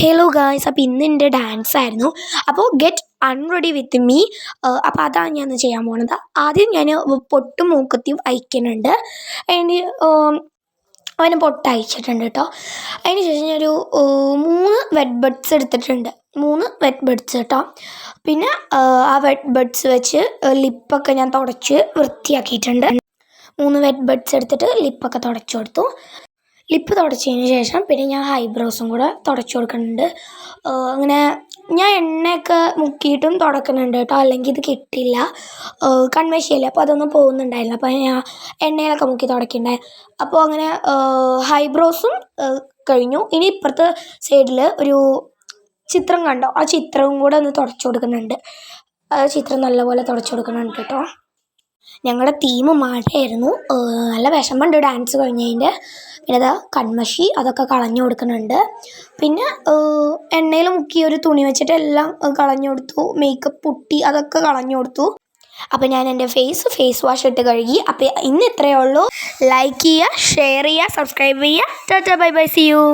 Hello guys അപ്പോൾ ഇന്ന് എന്റെ ഡാൻസ് ആയിരുന്നു. അപ്പോൾ ഗെറ്റ് അൺറെഡി വിത്ത് മീ അപ്പോൾ അതാണ് ഞാൻ ചെയ്യാൻ പോണത്. ആദ്യം ഞാൻ പൊട്ടും മൂക്കത്തിയും അയക്കുന്നുണ്ട്. അതിന് അവന് പൊട്ട് അയച്ചിട്ടുണ്ട് കേട്ടോ അതിന് ശേഷം ഞാനൊരു മൂന്ന് വെറ്റ് ബഡ്സ് എടുത്തിട്ടുണ്ട്. മൂന്ന് വെറ്റ് ബഡ്സ് കേട്ടോ പിന്നെ ആ വെറ്റ് ബഡ്സ് വെച്ച് ലിപ്പൊക്കെ ഞാൻ തുടച്ച് വൃത്തിയാക്കിയിട്ടുണ്ട്. മൂന്ന് വെറ്റ് ബഡ്സ് എടുത്തിട്ട് ലിപ്പൊക്കെ തുടച്ചു കൊടുത്തു. ലിപ്പ് തുടച്ചതിന് ശേഷം പിന്നെ ഞാൻ ഹൈബ്രോസും കൂടെ തുടച്ചു കൊടുക്കുന്നുണ്ട്. അങ്ങനെ ഞാൻ എണ്ണയൊക്കെ മുക്കിയിട്ടും തുടക്കുന്നുണ്ട് കേട്ടോ. അല്ലെങ്കിൽ ഇത് കിട്ടില്ല കൺമഷിയല്ലേ അപ്പോൾ അതൊന്നും പോകുന്നുണ്ടായില്ല അപ്പോൾ ഞാൻ എണ്ണയിലൊക്കെ മുക്കി തുടക്കിയിട്ടുണ്ടായി അപ്പോൾ അങ്ങനെ ഹൈബ്രോസും കഴിഞ്ഞു. ഇനി ഇപ്പുറത്തെ സൈഡിൽ ഒരു ചിത്രം കണ്ടോ? ആ ചിത്രവും കൂടെ ഒന്ന് തുടച്ചു കൊടുക്കുന്നുണ്ട്. ചിത്രം നല്ലപോലെ തുടച്ചു കൊടുക്കുന്നുണ്ട് കേട്ടോ. ഞങ്ങളുടെ തീം മഴയായിരുന്നു. നല്ല വിഷമമുണ്ട് ഡാൻസ് കഴിഞ്ഞതിന്റെ. പിന്നെ അത് കൺമഷി അതൊക്കെ കളഞ്ഞു കൊടുക്കുന്നുണ്ട്. പിന്നെ എണ്ണയിൽ മുക്കിയ ഒരു തുണി വെച്ചിട്ട് എല്ലാം കളഞ്ഞു കൊടുത്തു. മേക്കപ്പ് പുട്ടി അതൊക്കെ കളഞ്ഞു കൊടുത്തു. അപ്പോൾ ഞാൻ എന്റെ ഫേസ് ഫേസ് വാഷ് ഇട്ട് കഴുകി. അപ്പോൾ ഇന്ന് ഇത്രയേ ഉള്ളൂ. ലൈക്ക് ചെയ്യുക ഷെയർ ചെയ്യുക സബ്സ്ക്രൈബ് ചെയ്യുക. Tata bye bye see you